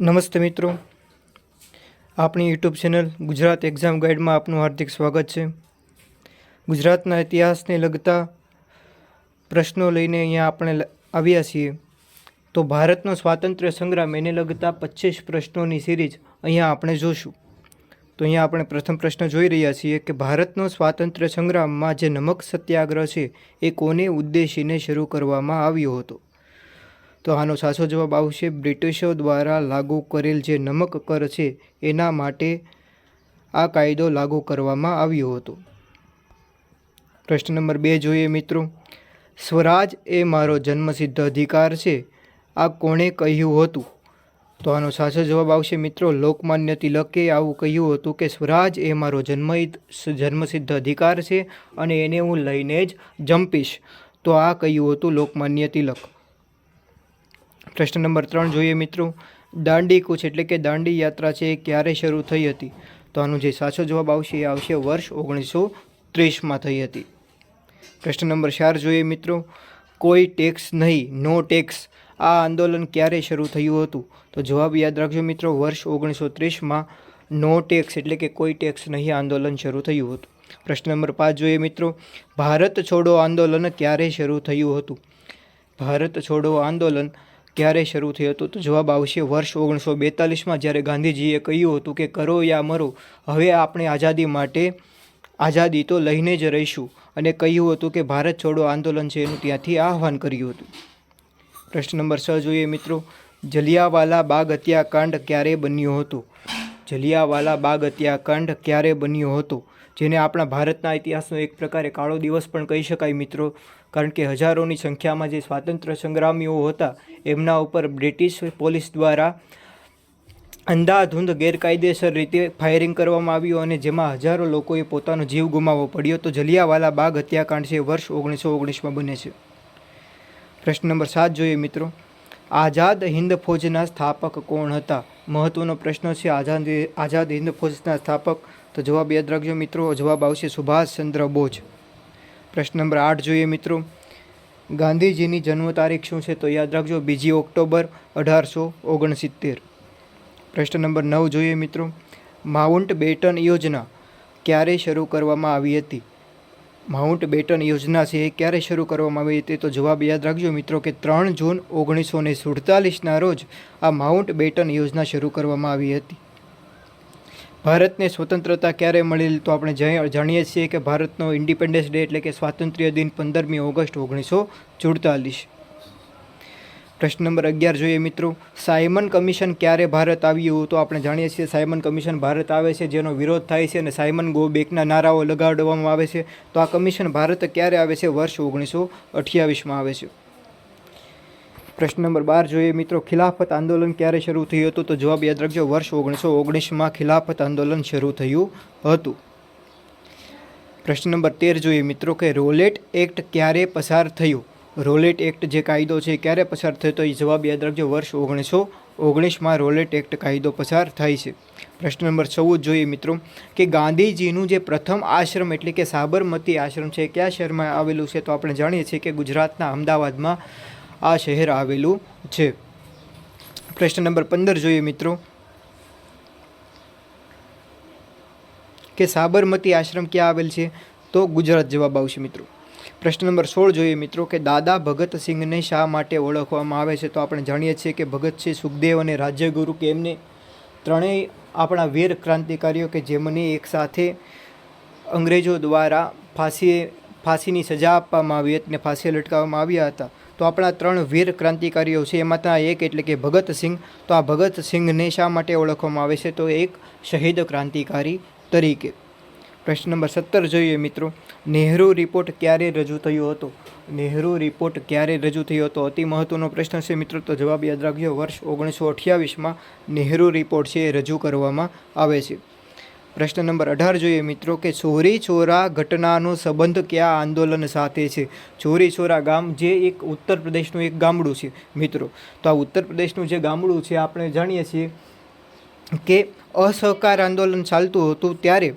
નમસ્તે મિત્રો. આપણી યુટ્યુબ ચેનલ ગુજરાત એક્ઝામ ગાઈડમાં આપનું હાર્દિક સ્વાગત છે. ગુજરાતના ઇતિહાસને લગતા પ્રશ્નો લઈને અહીંયા આપણે આવ્યા છીએ. તો ભારતનો સ્વાતંત્ર્ય સંગ્રામ એને લગતા પચીસ પ્રશ્નોની સિરીઝ અહીંયા આપણે જોશું. તો અહીંયા આપણે પ્રથમ પ્રશ્ન જોઈ રહ્યા છીએ કે ભારતનો સ્વાતંત્ર્ય સંગ્રામમાં જે નમક સત્યાગ્રહ છે એ કોને ઉદ્દેશીને શરૂ કરવામાં આવ્યો હતો? તો આનો સાચો જવાબ આવશે, બ્રિટિશો દ્વારા લાગુ કરેલ જે નમક કર છે, એના માટે આ કાયદો લાગુ કરવામાં આવ્યો હતો. પ્રશ્ન નંબર બે જોઈએ મિત્રો. સ્વરાજ એ મારો જન્મસિદ્ધ અધિકાર છે, આ કોણે કહ્યું હતું? તો આનો સાચો જવાબ આવશે મિત્રો, લોકમાન્ય તિલકે આવું કહ્યું હતું કે સ્વરાજ એ મારો જન્મ જન્મસિદ્ધ અધિકાર છે અને એને હું લઈને જ જંપીશ. તો આ કહ્યું હતું લોકમાન્ય તિલક. પ્રશ્ન નંબર ત્રણ જોઈએ મિત્રો. દાંડી કૂચ એટલે કે દાંડી યાત્રા છે એ ક્યારે શરૂ થઈ હતી? તો આનો જે સાચો જવાબ આવશે એ આવશે વર્ષ ઓગણીસો ત્રીસમાં થઈ હતી. પ્રશ્ન નંબર ચાર જોઈએ મિત્રો. કોઈ ટેક્સ નહીં, નો ટેક્સ. આ આંદોલન ક્યારે શરૂ થયું હતું? તો જવાબ યાદ રાખજો મિત્રો, વર્ષ ઓગણીસો ત્રીસમાં નો ટેક્સ એટલે કે કોઈ ટેક્સ નહીં આંદોલન શરૂ થયું હતું. પ્રશ્ન નંબર પાંચ જોઈએ મિત્રો. ભારત છોડો આંદોલન ક્યારે શરૂ થયું હતું? ભારત છોડો આંદોલન ક્યારે શરૂ થયું હતું? તો જવાબ આવશે વર્ષ ઓગણીસો બેતાલીસમાં, જ્યારે ગાંધીજીએ કહ્યું હતું કે કરો યા મરો, હવે આપણે આઝાદી માટે આઝાદી તો લઈને જ રહીશું અને કહ્યું હતું કે ભારત છોડો આંદોલન છે એનું ત્યાંથી આહવાન કર્યું હતું. પ્રશ્ન નંબર છ જોઈએ મિત્રો, જલિયાવાલા બાગ હત્યાકાંડ ક્યારે બન્યો હતો? જલિયાવાલા બાગ હત્યાકાંડ ક્યારે બન્યો હતો? જેને આપણા ભારતના ઇતિહાસનો એક પ્રકારે કાળો દિવસ પણ કહી શકાય મિત્રો. કારણ કે હજારોની સંખ્યામાં જે સ્વાતંત્ર્ય સંગ્રામીઓ હતા, એમના ઉપર બ્રિટિશ પોલીસ દ્વારા અંધાધૂંધ ગેરકાયદેસર રીતે ફાયરિંગ કરવામાં આવ્યું અને જેમાં હજારો લોકોએ પોતાનો જીવ ગુમાવવો પડ્યો. તો જલિયાવાલા બાગ હત્યાકાંડ છે, વર્ષ ઓગણીસો ઓગણીસમાં બને છે. પ્રશ્ન નંબર સાત જોઈએ મિત્રો. આઝાદ હિન્દ ફોજના સ્થાપક કોણ હતા? મહત્વનો પ્રશ્ન છે, આઝાદ આઝાદ હિન્દ ફોજના સ્થાપક તો જવાબ યાદ રાખજો મિત્રો, જવાબ આવશે સુભાષચંદ્ર બોઝ. પ્રશ્ન નંબર આઠ જોઈએ મિત્રો. ગાંધીજીની જન્મ તારીખ શું છે તો યાદ રાખજો, બીજી ઓક્ટોબર અઢારસો ઓગણસિત્તેર. પ્રશ્ન નંબર નવ જોઈએ મિત્રો. માઉન્ટ બેટન યોજના ક્યારે શરૂ કરવામાં આવી હતી? માઉન્ટ બેટન યોજના છે એ ક્યારે શરૂ કરવામાં આવી હતી તો જવાબ યાદ રાખજો મિત્રો કે ત્રણ જૂન ઓગણીસો ને સુડતાલીસના રોજ આ માઉન્ટ બેટન યોજના શરૂ કરવામાં આવી હતી. ભારતને સ્વતંત્રતા ક્યારે મળેલી તો આપણે જાણી- જાણીએ છીએ કે ભારતનો ઇન્ડિપેન્ડન્સ ડે એટલે કે સ્વાતંત્ર્ય દિન પંદરમી ઓગસ્ટ ઓગણીસો સુડતાલીસ પ્રશ્ન નંબર અગિયાર જોઈએ મિત્રો, સાયમન કમિશન ક્યારે ભારત આવ્યું તો આપણે જાણીએ છીએ સાયમન કમિશન ભારત આવે છે જેનો વિરોધ થાય છે અને સાયમન ગો બેકના નારાઓ લગાડવામાં આવે છે. તો આ કમિશન ભારત ક્યારે આવે છે? વર્ષ ઓગણીસો અઠ્યાવીસમાં આવે છે. પ્રશ્ન નંબર બાર જોઈએ મિત્રો, ખિલાફત આંદોલન ક્યારે શરૂ થયું હતું? તો જવાબ યાદ રાખજો, વર્ષ ઓગણીસો ઓગણીસમાં ખિલાફત આંદોલન શરૂ થયું હતું. પ્રશ્ન નંબર તેર જોઈએ મિત્રો કે રોલેટ એક્ટ ક્યારે પસાર થયો? રોલેટ એક્ટ જે કાયદો છે ક્યારે પસાર થયો તો એ જવાબ યાદ રાખજો, વર્ષ ઓગણીસો ઓગણીસમાં રોલેટ એક્ટ કાયદો પસાર થાય છે. પ્રશ્ન નંબર ચૌદ જોઈએ મિત્રો કે ગાંધીજીનું જે પ્રથમ આશ્રમ એટલે કે સાબરમતી આશ્રમ છે કયા શહેરમાં આવેલું છે? તો આપણે જાણીએ છીએ કે ગુજરાતના અમદાવાદમાં આ શહેર આવેલું છે. પ્રશ્ન નંબર પંદર જોઈએ મિત્રો. કે સાબરમતી આશ્રમ ક્યાં આવેલ છે? તો ગુજરાત જવાબ આવશે મિત્રો. પ્રશ્ન નંબર સોળ જોઈએ મિત્રો કે દાદા ભગતસિંહને શા માટે ઓળખવામાં આવે છે? તો આપણે જાણીએ છીએ કે ભગતસિંહ સુખદેવ અને રાજ્યગુરુ કે એમને ત્રણેય આપણા વીર ક્રાંતિકારીઓ કે જેમને એકસાથે અંગ્રેજો દ્વારા ફાંસી ફાંસીની સજા આપવામાં આવી હતી અને ફાંસીએ લટકાવવામાં આવ્યા હતા. તો આપણા ત્રણ વીર ક્રાંતિકારીઓ છે એમાંના એક એટલે કે ભગતસિંહ તો આ ભગતસિંહને શા માટે ઓળખવામાં આવે છે? તો એક શહીદ ક્રાંતિકારી તરીકે. પ્રશ્ન નંબર સત્તર જોઈએ મિત્રો. નહેરુ રિપોર્ટ ક્યારે રજૂ થયો હતો? નહેરુ રિપોર્ટ ક્યારે રજૂ થયો હતો? અતિ મહત્વનો પ્રશ્ન છે મિત્રો, તો જવાબ યાદ રાખજો. વર્ષ ઓગણીસો અઠ્યાવીસમાં નહેરુ રિપોર્ટ છે એ રજૂ કરવામાં આવે છે. પ્રશ્ન નંબર અઢાર જોઈએ મિત્રો કે ચોરી છોરા ઘટનાનો સંબંધ કયા આંદોલન સાથે છે? ચોરી છોરા ગામ જે એક ઉત્તર પ્રદેશનું એક ગામડું છે મિત્રો. તો આ ઉત્તર પ્રદેશનું જે ગામડું છે, આપણે જાણીએ છીએ કે અસહકાર આંદોલન ચાલતું હતું ત્યારે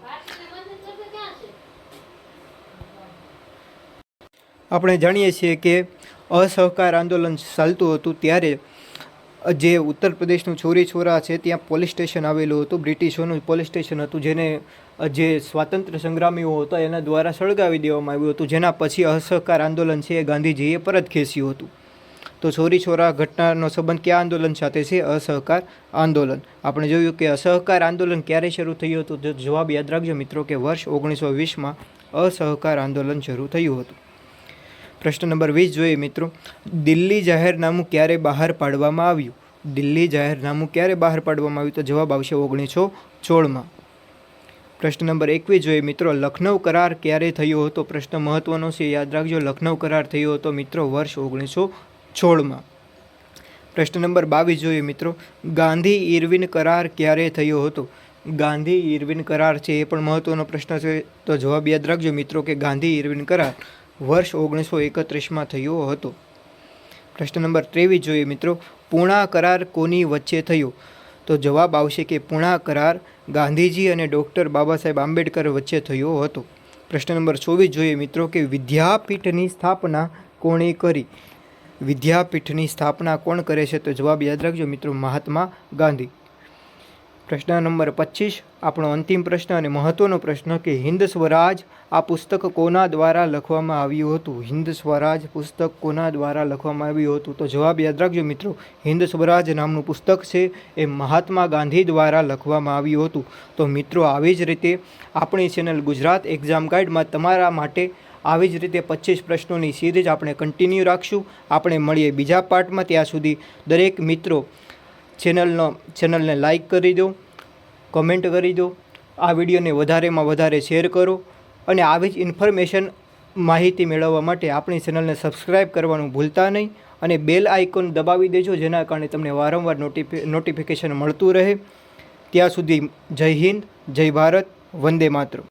આપણે જાણીએ છીએ કે અસહકાર આંદોલન ચાલતું હતું ત્યારે જે ઉત્તર પ્રદેશનું છોરી છોરા છે, ત્યાં પોલીસ સ્ટેશન આવેલું હતું. બ્રિટિશોનું પોલીસ સ્ટેશન હતું, જેને જે સ્વાતંત્ર્ય સંગ્રામીઓ હતા, એના દ્વારા સળગાવી દેવામાં આવ્યું હતું. જેના પછી અસહકાર આંદોલન છે એ ગાંધીજીએ પરત ખેંચ્યું હતું. તો છોરી છોરા ઘટનાનો સંબંધ કયા આંદોલન સાથે છે? અસહકાર આંદોલન. આપણે જોયું કે અસહકાર આંદોલન ક્યારે શરૂ થયું હતું? જવાબ યાદ રાખજો મિત્રો કે વર્ષ ઓગણીસો વીસમાં અસહકાર આંદોલન શરૂ થયું હતું. પ્રશ્ન નંબર વીસ જોઈએ મિત્રો. દિલ્હી જાહેરનામું ક્યારે બહાર પાડવામાં આવ્યું? દિલ્હી જાહેરનામું ક્યારે બહાર પાડવામાં આવ્યું? તો જવાબ આવશે ઓગણીસો સોળમાં. પ્રશ્ન નંબર એકવીસ જોઈએ મિત્રો લખનૌ કરાર ક્યારે થયો હતો? પ્રશ્ન મહત્વનો છે, યાદ રાખજો લખનૌ કરાર થયો હતો મિત્રો વર્ષ ઓગણીસો સોળમાં. પ્રશ્ન નંબર બાવીસ જોઈએ મિત્રો, ગાંધી ઇરવિન કરાર ક્યારે થયો હતો? ગાંધી ઇરવિન કરાર છે એ પણ મહત્વનો પ્રશ્ન છે. તો જવાબ યાદ રાખજો મિત્રો કે ગાંધી ઇરવિન કરાર વર્ષ ઓગણીસો એકત્રીસમાં થયો હતો. પ્રશ્ન નંબર ત્રેવીસ જોઈએ મિત્રો, પૂણા કરાર કોની વચ્ચે થયો? તો જવાબ આવશે કે પૂણા કરાર ગાંધીજી અને ડૉક્ટર બાબા સાહેબ આંબેડકર વચ્ચે થયો હતો. પ્રશ્ન નંબર ચોવીસ જોઈએ મિત્રો કે વિદ્યાપીઠની સ્થાપના કોણે કરી? વિદ્યાપીઠની સ્થાપના કોણ કરે છે? તો જવાબ યાદ રાખજો મિત્રો, મહાત્મા ગાંધી. પ્રશ્ન નંબર પચીસ, આપણો અંતિમ પ્રશ્ન અને મહત્વનો પ્રશ્ન કે હિન્દ સ્વરાજ આ પુસ્તક કોના દ્વારા લખવામાં આવ્યું હતું? હિન્દ સ્વરાજ પુસ્તક કોના દ્વારા લખવામાં આવ્યું હતું? તો જવાબ યાદ રાખજો મિત્રો, હિન્દ સ્વરાજ નામનું પુસ્તક છે, એ મહાત્મા ગાંધી દ્વારા લખવામાં આવ્યું હતું. તો મિત્રો, આવી જ રીતે આપણી ચેનલ ગુજરાત એક્ઝામ ગાઈડમાં તમારા માટે આવી જ રીતે પચીસ પ્રશ્નોની સિરીઝ આપણે કન્ટિન્યુ રાખશું. આપણે મળીએ બીજા પાર્ટમાં ત્યાં સુધી દરેક મિત્રો ચેનલનો ચેનલને લાઇક કરી દો, કમેન્ટ કરી દો, આ વિડીયોને વધારેમાં વધારે શેર કરો અને આવી જ ઇન્ફોર્મેશન માહિતી મેળવવા માટે આપણી ચેનલને સબસ્ક્રાઈબ કરવાનું ભૂલતા નહીં અને બેલ આઇકોન દબાવી દેજો, જેના કારણે તમને વારંવાર નોટિફિ, નોટિફિકેશન મળતું રહે. ત્યાં સુધી જય હિન્દ, જય ભારત, વંદે માતરમ.